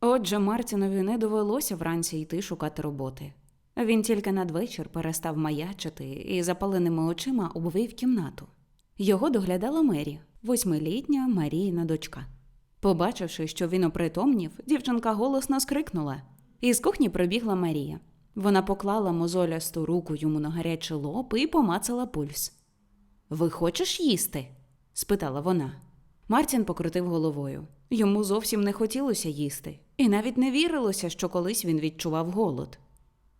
Отже, Мартінові не довелося вранці йти шукати роботи. Він тільки надвечір перестав маячити і запаленими очима обвив кімнату. Його доглядала Мері, восьмилітня Маріїна дочка. Побачивши, що він опритомнів, дівчинка голосно скрикнула. Із кухні прибігла Марія. Вона поклала мозолясту руку йому на гарячий лоб і помацала пульс. Ви хочеш їсти? спитала вона. Мартін покрутив головою. Йому зовсім не хотілося їсти, і навіть не вірилося, що колись він відчував голод.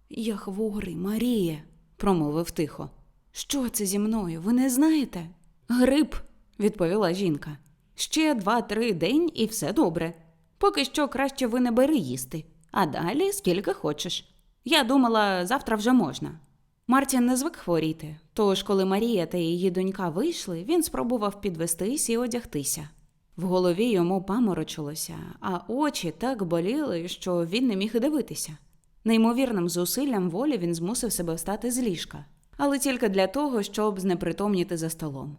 Я хворий, Марія, промовив тихо. Що це зі мною? Ви не знаєте? Грип, відповіла жінка. Ще два-три день і все добре. Поки що краще ви не бери їсти, а далі скільки хочеш. Я думала, завтра вже можна. Мартін не звик хворіти, тож, коли Марія та її донька вийшли, він спробував підвестись і одягтися. В голові йому паморочилося, а очі так боліли, що він не міг і дивитися. Неймовірним зусиллям волі він змусив себе встати з ліжка, але тільки для того, щоб знепритомніти за столом.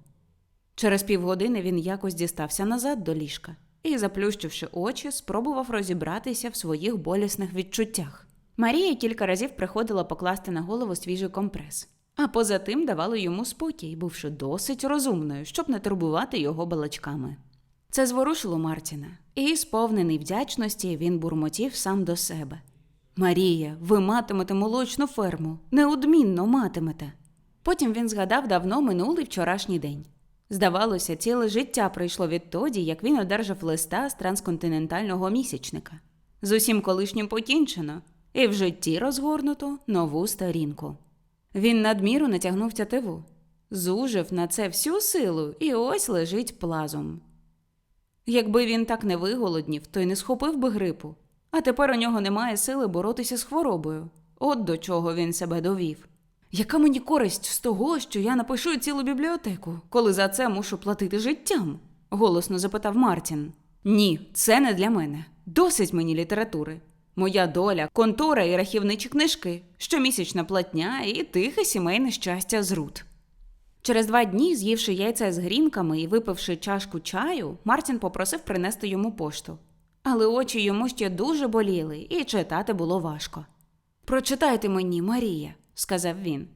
Через півгодини він якось дістався назад до ліжка і, заплющивши очі, спробував розібратися в своїх болісних відчуттях. Марія кілька разів приходила покласти на голову свіжий компрес, а поза тим давала йому спокій, бувши досить розумною, щоб не турбувати його балачками. Це зворушило Мартіна, і, сповнений вдячності, він бурмотів сам до себе. Марія, ви матимете молочну ферму, неодмінно матимете. Потім він згадав давно минулий вчорашній день. Здавалося, ціле життя пройшло відтоді, як він одержав листа з трансконтинентального місячника. З усім колишнім покінчено, і в житті розгорнуто нову сторінку. Він надміру натягнув тятиву, зужив на це всю силу і ось лежить плазом. Якби він так не виголоднів, то й не схопив би грипу, а тепер у нього немає сили боротися з хворобою. От до чого він себе довів. Яка мені користь з того, що я напишу цілу бібліотеку, коли за це мушу платити життям? голосно запитав Мартін. Ні, це не для мене. Досить мені літератури. Моя доля, контора і рахівничі книжки, щомісячна платня і тихе сімейне щастя з рут. Через два дні, з'ївши яйця з грінками і випивши чашку чаю, Мартін попросив принести йому пошту. Але очі йому ще дуже боліли, і читати було важко. Прочитайте мені, Марія, сказав він.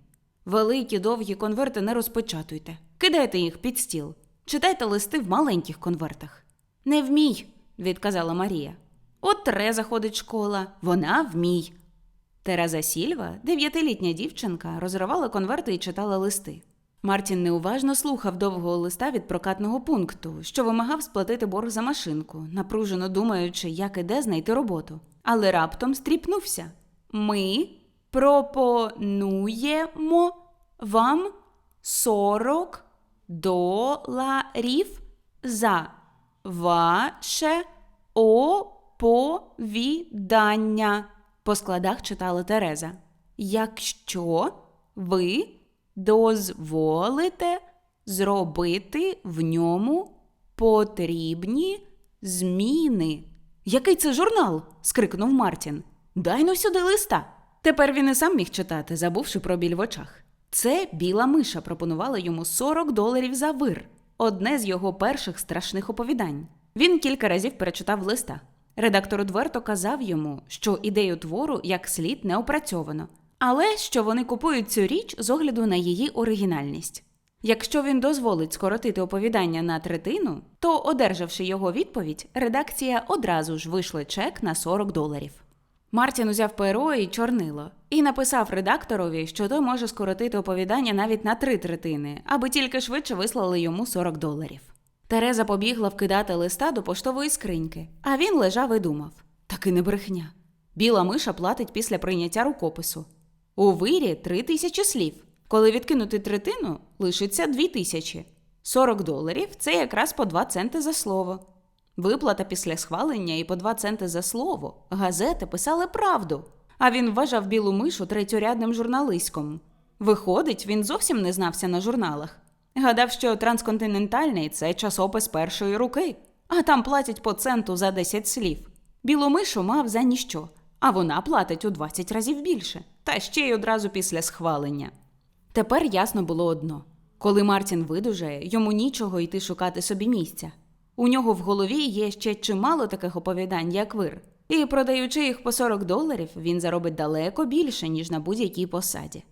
Великі довгі конверти не розпечатуйте. Кидайте їх під стіл. Читайте листи в маленьких конвертах. Не вмій, відказала Марія. От Тереза ходить школа, вона вмій. Тереза Сільва, дев'ятилітня дівчинка, розривала конверти і читала листи. Мартін неуважно слухав довгого листа від прокатного пункту, що вимагав сплатити борг за машинку, напружено думаючи, як і де знайти роботу. Але раптом стріпнувся. Ми пропонуємо вам 40 доларів за ваше оповідання. По складах читала Тереза. Якщо ви дозволите зробити в ньому потрібні зміни. Який це журнал? скрикнув Мартін. Дай но сюди листа. Тепер він і сам міг читати, забувши про біль в очах. Це біла миша пропонувала йому 40 доларів за вир, одне з його перших страшних оповідань. Він кілька разів перечитав листа. Редактор Удверто казав йому, що ідею твору як слід не опрацьовано, але що вони купують цю річ з огляду на її оригінальність. Якщо він дозволить скоротити оповідання на третину, то, одержавши його відповідь, редакція одразу ж вийшла чек на 40 доларів. Мартін узяв перо і чорнило і написав редакторові, що той може скоротити оповідання навіть на три третини, аби тільки швидше вислали йому 40 доларів. Тереза побігла вкидати листа до поштової скриньки, а він лежав і думав: таки не брехня. Біла миша платить після прийняття рукопису. У вирі три тисячі слів. Коли відкинути третину, лишиться дві тисячі. 40 доларів це якраз по 2 центи за слово. Виплата після схвалення і по два центи за слово. Газети писали правду. А він вважав білу мишу третьорядним журналистом. Виходить, він зовсім не знався на журналах. Гадав, що трансконтинентальний це часопис першої руки, а там платять по центу за 10 слів. Білу мишу мав за ніщо, а вона платить у 20 разів більше, та ще й одразу після схвалення. Тепер ясно було одно: коли Мартін видужає, йому нічого йти шукати собі місця. У нього в голові є ще чимало таких оповідань, як вир, і продаючи їх по 40 доларів, він заробить далеко більше, ніж на будь-якій посаді.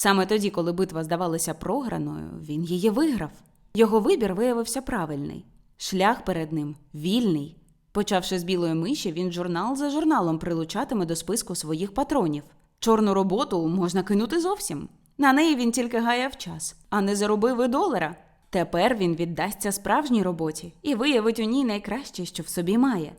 Саме тоді, коли битва здавалася програною, він її виграв. Його вибір виявився правильний. Шлях перед ним вільний. Почавши з білої миші, він журнал за журналом прилучатиме до списку своїх патронів. Чорну роботу можна кинути зовсім. На неї він тільки гаяв час, а не заробив і долара. Тепер він віддасться справжній роботі і виявить у ній найкраще, що в собі має.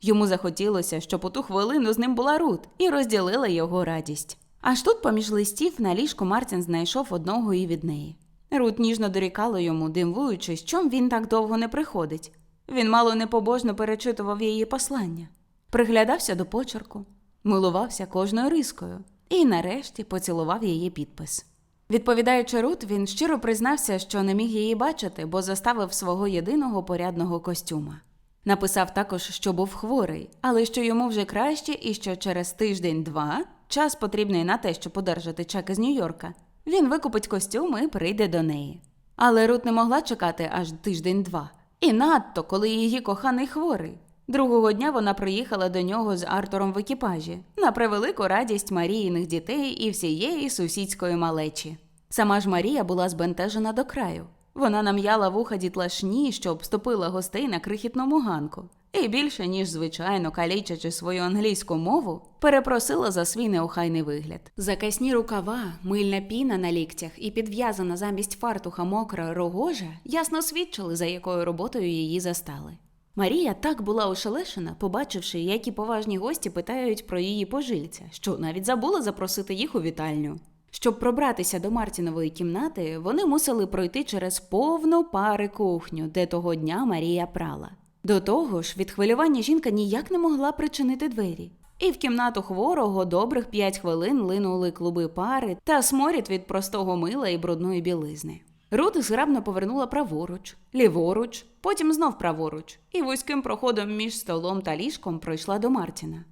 Йому захотілося, щоб у ту хвилину з ним була Рут і розділила його радість. Аж тут, поміж листів, на ліжку Мартін знайшов одного і від неї. Рут ніжно дорікала йому, дивуючись, чом він так довго не приходить. Він мало непобожно перечитував її послання, приглядався до почерку, милувався кожною рискою і, нарешті, поцілував її підпис. Відповідаючи Рут, він щиро признався, що не міг її бачити, бо заставив свого єдиного порядного костюма. Написав також, що був хворий, але що йому вже краще і що через тиждень-два, час потрібний на те, щоб одержати чек із Нью-Йорка, він викупить костюм і прийде до неї. Але Рут не могла чекати аж тиждень-два. І надто, коли її коханий хворий. Другого дня вона приїхала до нього з Артуром в екіпажі на превелику радість Маріїних дітей і всієї сусідської малечі. Сама ж Марія була збентежена до краю. Вона нам'яла вуха дітлашні, що обступила гостей на крихітному ганку, і більше, ніж звичайно, калічачи свою англійську мову, перепросила за свій неохайний вигляд. Закасні рукава, мильна піна на ліктях і підв'язана замість фартуха мокра рогожа ясно свідчили, за якою роботою її застали. Марія так була ошелешена, побачивши, які поважні гості питають про її пожильця, що навіть забула запросити їх у вітальню. Щоб пробратися до Мартінової кімнати, вони мусили пройти через повну пари кухню, де того дня Марія прала. До того ж, від хвилювання жінка ніяк не могла причинити двері. І в кімнату хворого добрих п'ять хвилин линули клуби пари та сморід від простого мила і брудної білизни. Рут зграбно повернула праворуч, ліворуч, потім знов праворуч, і вузьким проходом між столом та ліжком пройшла до Мартіна.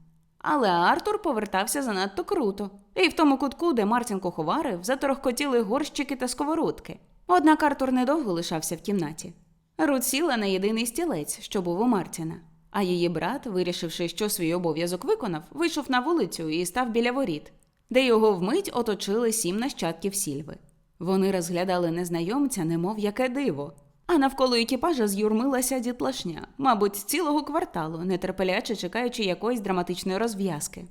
Але Артур повертався занадто круто, і в тому кутку, де Мартін куховарив, заторохкотіли горщики та сковородки. Однак Артур недовго лишався в кімнаті. Рут сіла на єдиний стілець, що був у Мартіна. А її брат, вирішивши, що свій обов'язок виконав, вийшов на вулицю і став біля воріт, де його вмить оточили сім нащадків сільви. Вони розглядали незнайомця, немов яке диво. А навколо екіпажа з'юрмилася дітлашня, мабуть, цілого кварталу, нетерпеляче чекаючи якоїсь драматичної розв'язки.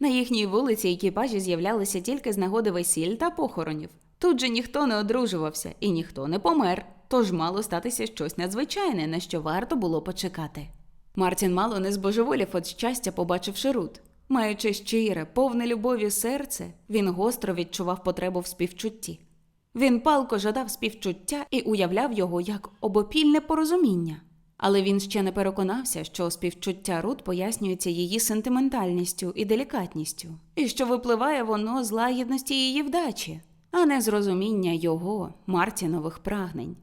На їхній вулиці екіпажі з'являлися тільки з нагоди весіль та похоронів. Тут же ніхто не одружувався і ніхто не помер, тож мало статися щось надзвичайне, на що варто було почекати. Мартін мало не збожеволів від щастя, побачивши Рут. Маючи щире, повне любові серце, він гостро відчував потребу в співчутті. Він палко жадав співчуття і уявляв його як обопільне порозуміння. Але він ще не переконався, що співчуття Рут пояснюється її сентиментальністю і делікатністю, і що випливає воно з лагідності її вдачі, а не з розуміння його, Мартінових прагнень.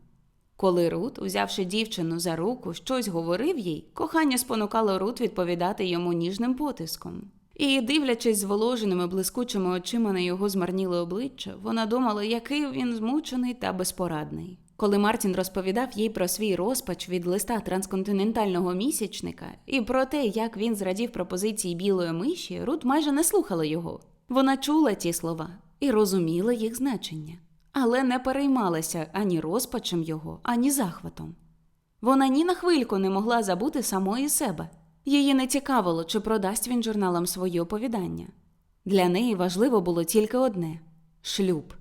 Коли Рут, узявши дівчину за руку, щось говорив їй, кохання спонукало Рут відповідати йому ніжним потиском. І, дивлячись зволоженими блискучими очима на його змарніле обличчя, вона думала, який він змучений та безпорадний. Коли Мартін розповідав їй про свій розпач від листа трансконтинентального місячника і про те, як він зрадів пропозиції білої миші, Рут майже не слухала його. Вона чула ті слова і розуміла їх значення, але не переймалася ані розпачем його, ані захватом. Вона ні на хвильку не могла забути самої себе. Її не цікавило, чи продасть він журналам свої оповідання. Для неї важливо було тільки одне шлюб.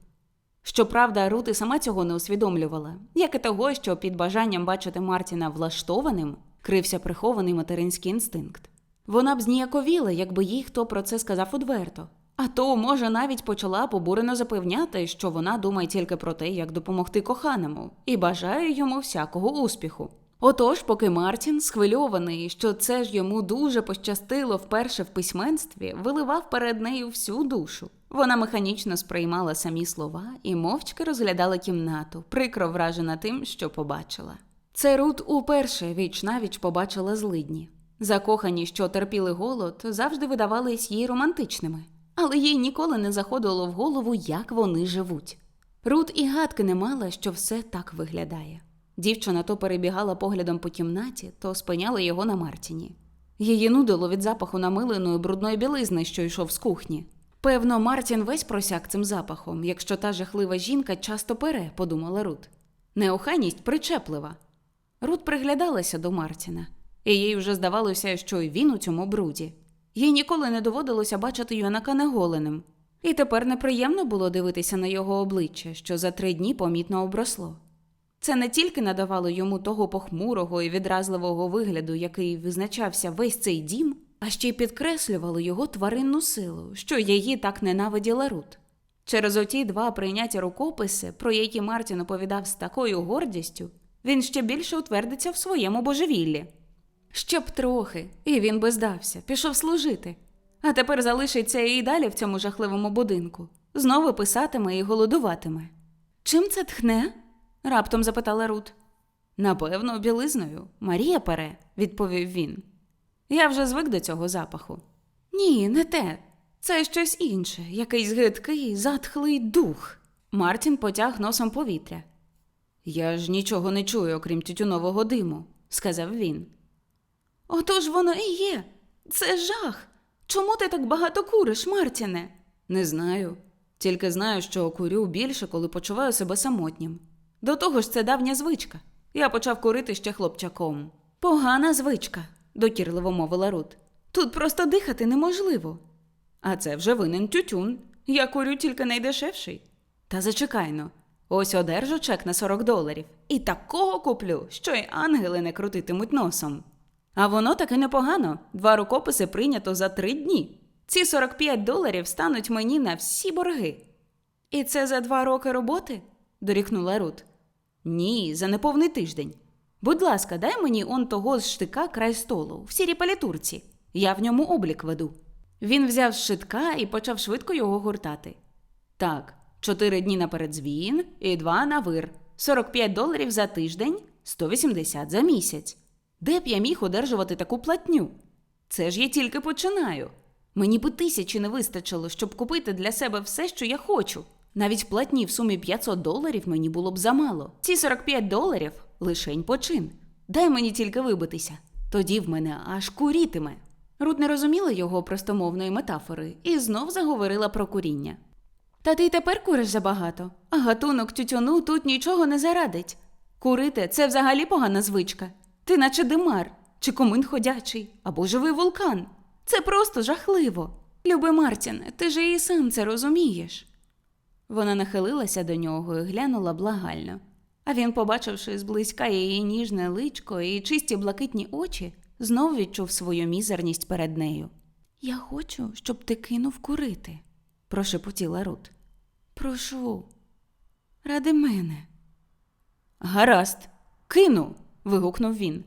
Щоправда, Рут і сама цього не усвідомлювала, як і того, що під бажанням бачити Мартіна влаштованим крився прихований материнський інстинкт. Вона б зніяковіла, якби їй хто про це сказав одверто. А то, може, навіть почала побурено запевняти, що вона думає тільки про те, як допомогти коханому, і бажає йому всякого успіху. Отож, поки Мартін, схвильований, що це ж йому дуже пощастило вперше в письменстві, виливав перед нею всю душу. Вона механічно сприймала самі слова і мовчки розглядала кімнату, прикро вражена тим, що побачила. Це Рут уперше віч навіч побачила злидні. Закохані, що терпіли голод, завжди видавались їй романтичними, але їй ніколи не заходило в голову, як вони живуть. Рут і гадки не мала, що все так виглядає. Дівчина то перебігала поглядом по кімнаті, то спиняла його на Мартіні. Її нудило від запаху намиленої брудної білизни, що йшов з кухні. Певно, Мартін весь просяк цим запахом, якщо та жахлива жінка часто пере, подумала Рут. Неохайність причеплива. Рут приглядалася до Мартіна, і їй вже здавалося, що й він у цьому бруді. Їй ніколи не доводилося бачити юнака неголеним. І тепер неприємно було дивитися на його обличчя, що за три дні помітно обросло. Це не тільки надавало йому того похмурого і відразливого вигляду, який визначався весь цей дім, а ще й підкреслювало його тваринну силу, що її так ненавиділа Рут. Через оті два прийняті рукописи, про які Мартін оповідав з такою гордістю, він ще більше утвердиться в своєму божевіллі. Ще б трохи, і він би здався, пішов служити. А тепер залишиться і далі в цьому жахливому будинку. Знову писатиме і голодуватиме. Чим це тхне? Раптом запитала Рут. Напевно, білизною. Марія пере, відповів він. Я вже звик до цього запаху. Ні, не те. Це щось інше, якийсь гидкий, затхлий дух. Мартін потяг носом повітря. Я ж нічого не чую, окрім тютюнового диму, сказав він. Отож воно і є. Це жах. Чому ти так багато куриш, Мартіне? Не знаю. Тільки знаю, що курю більше, коли почуваю себе самотнім. До того ж, це давня звичка. Я почав курити ще хлопчаком. Погана звичка, докірливо мовила Рут. Тут просто дихати неможливо. А це вже винен тютюн. Я курю тільки найдешевший. Та зачекайно, ось одержу чек на 40 доларів. І такого куплю, що й ангели не крутитимуть носом. А воно таки непогано. Два рукописи прийнято за три дні. Ці 45 доларів стануть мені на всі борги. І це за два роки роботи? дорікнула Рут. Ні, за неповний тиждень. Будь ласка, дай мені он того з штика край столу, в сірій палітурці. Я в ньому облік веду. Він взяв з шитка і почав швидко його гуртати. Так, чотири дні на передзвін і два на вир. 45 доларів за тиждень, 180 за місяць. Де б я міг одержувати таку платню? Це ж я тільки починаю. Мені би тисячі не вистачило, щоб купити для себе все, що я хочу. Навіть платні в сумі 500 доларів мені було б замало. Ці 45 доларів лишень почин. Дай мені тільки вибитися. Тоді в мене аж курітиме. Рут не розуміла його простомовної метафори і знов заговорила про куріння. Та ти й тепер куриш забагато, а гатунок тютюну тут нічого не зарадить. Курити це взагалі погана звичка. Ти наче димар, чи комин ходячий, або живий вулкан. Це просто жахливо. Люби Мартіне, ти ж і сам це розумієш. Вона нахилилася до нього і глянула благально. А він, побачивши зблизька її ніжне личко і чисті блакитні очі, знов відчув свою мізерність перед нею. Я хочу, щоб ти кинув курити, прошепотіла Рут. Прошу, ради мене. Гаразд, кину. вигукнув він.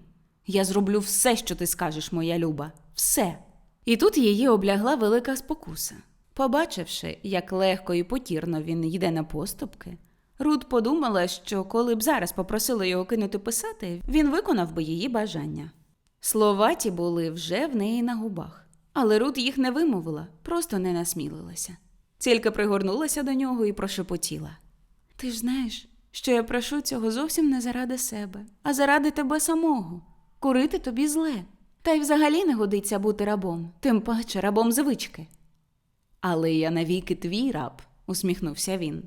Я зроблю все, що ти скажеш, моя люба, все. І тут її облягла велика спокуса. Побачивши, як легко і потірно він йде на поступки, Рут подумала, що коли б зараз попросила його кинути писати, він виконав би її бажання. Слова ті були вже в неї на губах, але Рут їх не вимовила, просто не насмілилася. Тільки пригорнулася до нього і прошепотіла. Ти ж знаєш, що я прошу цього зовсім не заради себе, а заради тебе самого. Курити тобі зле. Та й взагалі не годиться бути рабом, тим паче рабом звички. Але я навіки твій раб, усміхнувся він.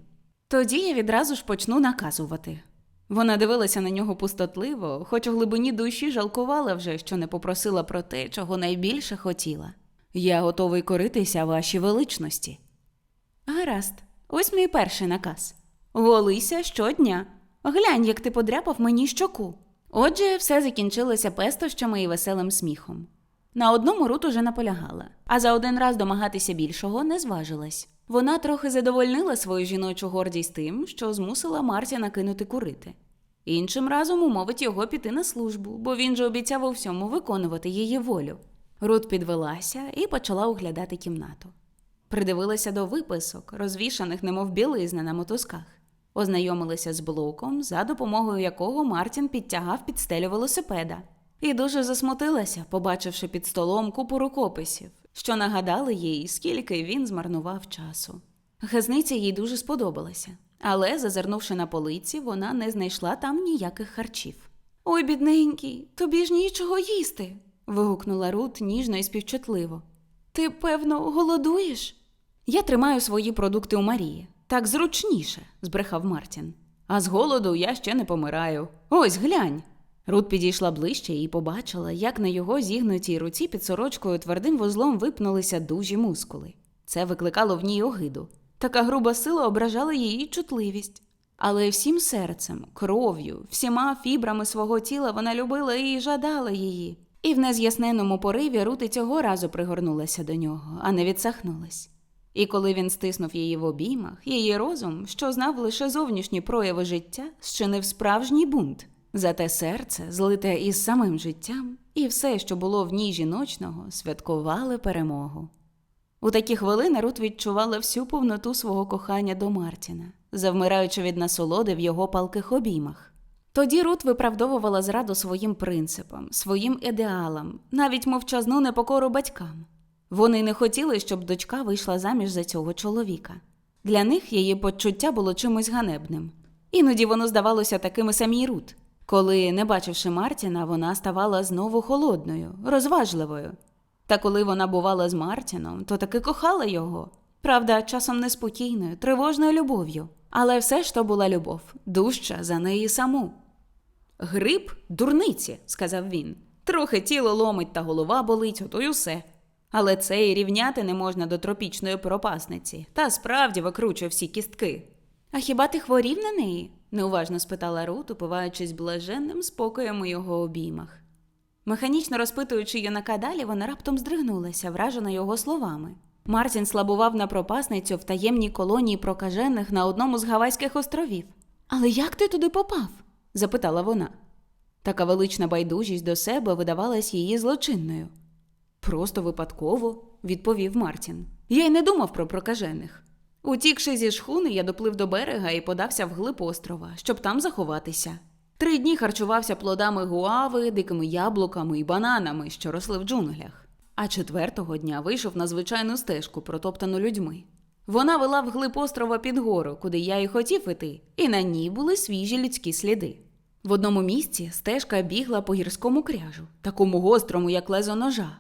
Тоді я відразу ж почну наказувати. Вона дивилася на нього пустотливо, хоч у глибині душі жалкувала вже, що не попросила про те, чого найбільше хотіла. Я готовий коритися вашій величності. Гаразд, ось мій перший наказ. Голися щодня. Глянь, як ти подряпав мені щоку. Отже, все закінчилося пестощами і веселим сміхом. На одному Рут уже наполягала, а за один раз домагатися більшого не зважилась. Вона трохи задовольнила свою жіночу гордість тим, що змусила Мартіна кинути курити. Іншим разом умовить його піти на службу, бо він же обіцяв у всьому виконувати її волю. Рут підвелася і почала оглядати кімнату. Придивилася до виписок, розвішаних, немов білизна на мотузках. Ознайомилася з блоком, за допомогою якого Мартін підтягав під стелю велосипеда. І дуже засмутилася, побачивши під столом купу рукописів, що нагадали їй, скільки він змарнував часу. Газниця їй дуже сподобалася, але, зазирнувши на полиці, вона не знайшла там ніяких харчів. Ой, бідненький, тобі ж нічого їсти. вигукнула Рут ніжно і співчутливо. Ти, певно, голодуєш? Я тримаю свої продукти у Марії. Так зручніше, збрехав Мартін. А з голоду я ще не помираю. Ось глянь. Рут підійшла ближче і побачила, як на його зігнутій руці під сорочкою твердим вузлом випнулися дужі мускули. Це викликало в ній огиду. Така груба сила ображала її чутливість. Але всім серцем, кров'ю, всіма фібрами свого тіла вона любила і жадала її. І в нез'ясненому пориві Рут і цього разу пригорнулася до нього, а не відсахнулась. І коли він стиснув її в обіймах, її розум, що знав лише зовнішні прояви життя, щинив справжній бунт. Зате серце, злите із самим життям, і все, що було в ній жіночного, святкували перемогу. У такі хвилини Рут відчувала всю повноту свого кохання до Мартіна, завмираючи від насолоди в його палких обіймах. Тоді Рут виправдовувала зраду своїм принципам, своїм ідеалам, навіть мовчазну непокору батькам. Вони не хотіли, щоб дочка вийшла заміж за цього чоловіка. Для них її почуття було чимось ганебним. Іноді воно здавалося такими самій Рут. Коли, не бачивши Мартіна, вона ставала знову холодною, розважливою. Та коли вона бувала з Мартіном, то таки кохала його. Правда, часом неспокійною, тривожною любов'ю. Але все ж то була любов, дужча за неї саму. Гриб дурниці, сказав він. Трохи тіло ломить та голова болить, ото й усе. Але це і рівняти не можна до тропічної пропасниці, та справді викручує всі кістки. А хіба ти хворів на неї? Неуважно спитала Рут, упиваючись блаженним спокоєм у його обіймах. Механічно розпитуючи юнака далі, вона раптом здригнулася, вражена його словами. Мартін слабував на пропасницю в таємній колонії прокажених на одному з Гавайських островів. Але як ти туди попав? запитала вона. Така велична байдужість до себе видавалась її злочинною. Просто випадково, відповів Мартін. Я й не думав про прокажених. Утікши зі шхуни, я доплив до берега і подався вглиб острова, щоб там заховатися. Три дні харчувався плодами гуави, дикими яблуками і бананами, що росли в джунглях. А четвертого дня вийшов на звичайну стежку, протоптану людьми. Вона вела вглиб острова під гору, куди я й хотів іти, і на ній були свіжі людські сліди. В одному місці стежка бігла по гірському кряжу, такому гострому, як лезо ножа.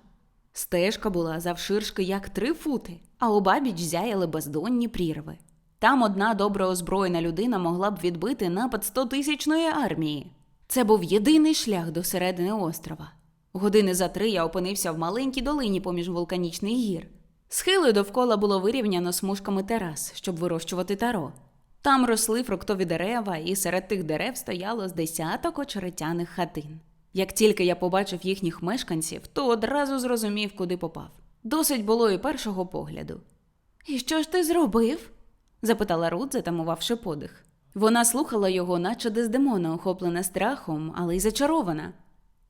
Стежка була завширшки як три фути, а обабіч зяяли бездонні прірви. Там одна добре озброєна людина могла б відбити напад стотисячної армії. Це був єдиний шлях до середини острова. Години за три я опинився в маленькій долині поміж вулканічних гір. Схили довкола було вирівняно смужками терас, щоб вирощувати таро. Там росли фруктові дерева, і серед тих дерев стояло з десяток очеретяних хатин. Як тільки я побачив їхніх мешканців, то одразу зрозумів, куди попав. Досить було і першого погляду. І що ж ти зробив? запитала Рут, затамувавши подих. Вона слухала його, наче Дездемона, охоплена страхом, але й зачарована.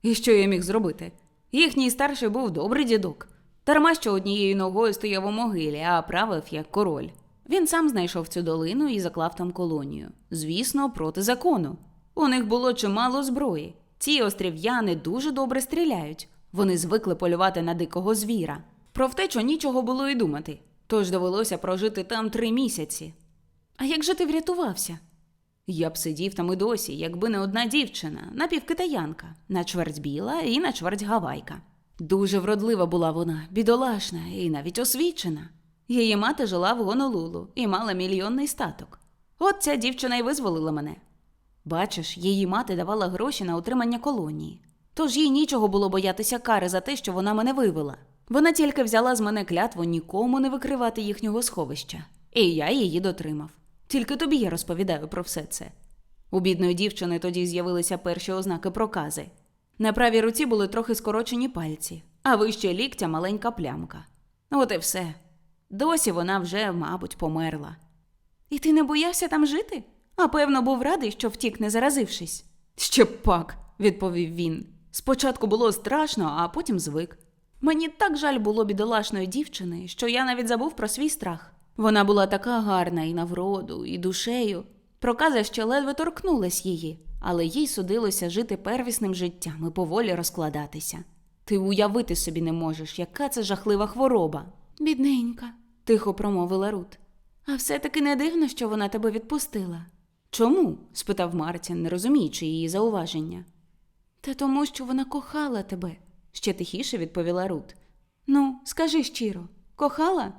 І що я міг зробити? Їхній старший був добрий дідок. Дарма що однією ногою стояв у могилі, а правив як король. Він сам знайшов цю долину і заклав там колонію. Звісно, проти закону. У них було чимало зброї. Ці острів'яни дуже добре стріляють. Вони звикли полювати на дикого звіра. Про втечу нічого було й думати, тож довелося прожити там три місяці. А як же ти врятувався? Я б сидів там і досі, якби не одна дівчина, напівкитаянка, на чверть біла і на чверть гавайка. Дуже вродлива була вона, бідолашна і навіть освічена. Її мати жила в Гонолулу і мала мільйонний статок. От ця дівчина й визволила мене. Бачиш, її мати давала гроші на утримання колонії. Тож їй нічого було боятися кари за те, що вона мене вивела. Вона тільки взяла з мене клятву нікому не викривати їхнього сховища, і я її дотримав. Тільки тобі я розповідаю про все це. У бідної дівчини тоді з'явилися перші ознаки прокази. На правій руці були трохи скорочені пальці, а вище ліктя маленька плямка. От і все. Досі вона вже, мабуть, померла. І ти не боявся там жити? а певно був радий, що втік, не заразившись. Ще пак, відповів він. Спочатку було страшно, а потім звик. Мені так жаль було бідолашної дівчини, що я навіть забув про свій страх. Вона була така гарна і на вроду, і душею. Проказа ще ледве торкнулась її, але їй судилося жити первісним життям і поволі розкладатися. Ти уявити собі не можеш, яка це жахлива хвороба. Бідненька, тихо промовила Рут. А все-таки не дивно, що вона тебе відпустила. Чому? спитав Мартін, не розуміючи її зауваження. Та тому, що вона кохала тебе, ще тихіше відповіла Рут. Ну, скажи щиро, кохала?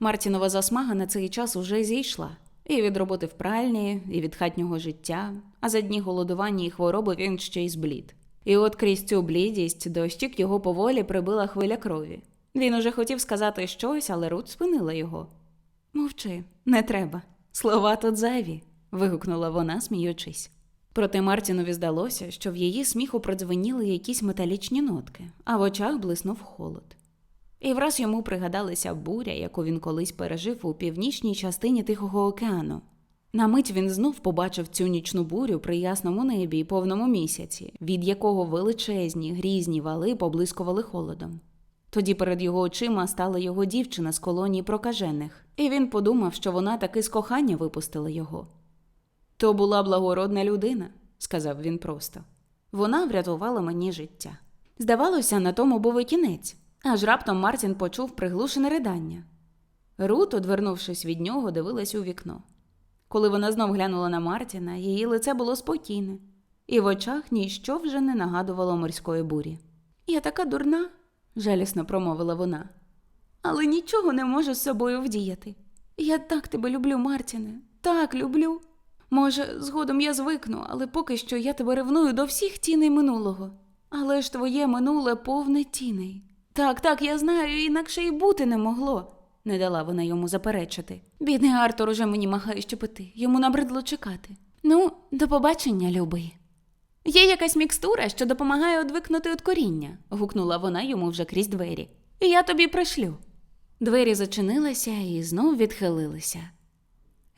Мартінова засмага на цей час уже зійшла. І від роботи в пральні, і від хатнього життя, а за дні голодування і хвороби він ще й зблід. І от крізь цю блідість до щік його поволі прибила хвиля крові. Він уже хотів сказати щось, але Рут спинила його. Мовчи, не треба. Слова тут зайві, вигукнула вона, сміючись. Проте Мартінові здалося, що в її сміху продзвеніли якісь металічні нотки, а в очах блиснув холод. І враз йому пригадалася буря, яку він колись пережив у північній частині Тихого океану. На мить він знов побачив цю нічну бурю при ясному небі і повному місяці, від якого величезні грізні вали поблискували холодом. Тоді перед його очима стала його дівчина з колонії прокажених, і він подумав, що вона таки з кохання випустила його. То була благородна людина, сказав він просто. Вона врятувала мені життя. Здавалося, на тому був і кінець, аж раптом Мартін почув приглушене ридання. Рут, одвернувшись від нього, дивилась у вікно. Коли вона знов глянула на Мартіна, її лице було спокійне, і в очах ніщо вже не нагадувало морської бурі. Я така дурна, жалісно промовила вона, але нічого не можу з собою вдіяти. Я так тебе люблю, Мартіне, так люблю. Може, згодом я звикну, але поки що я тебе ревную до всіх тіней минулого. Але ж твоє минуле повне тіней. Так, так, я знаю, інакше й бути не могло, не дала вона йому заперечити. Бідний Артур уже мені махає щепити, йому набридло чекати. Ну, до побачення, любий. Є якась мікстура, що допомагає одвикнути від коріння, гукнула вона йому вже крізь двері. І я тобі пришлю. Двері зачинилися і знов відхилилися.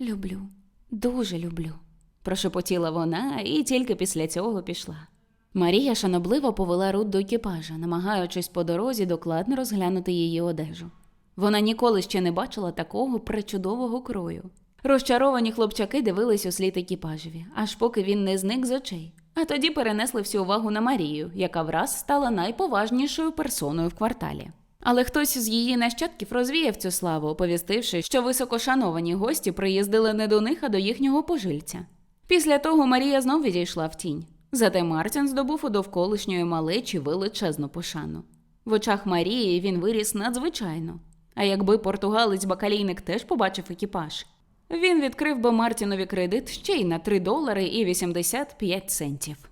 Люблю, дуже люблю, прошепотіла вона і тільки після цього пішла. Марія шанобливо повела Рут до екіпажа, намагаючись по дорозі докладно розглянути її одежу. Вона ніколи ще не бачила такого пречудового крою. Розчаровані хлопчаки дивились у слід екіпажеві, аж поки він не зник з очей. А тоді перенесли всю увагу на Марію, яка враз стала найповажнішою персоною в кварталі. Але хтось з її нащадків розвіяв цю славу, оповістивши, що високошановані гості приїздили не до них, а до їхнього пожильця. Після того Марія знов відійшла в тінь. Зате Мартін здобув у довколишньої малечі величезну пошану. В очах Марії він виріс надзвичайно. А якби португалець бакалійник теж побачив екіпаж, він відкрив би Мартінові кредит ще й на 3 долари і 85 центів.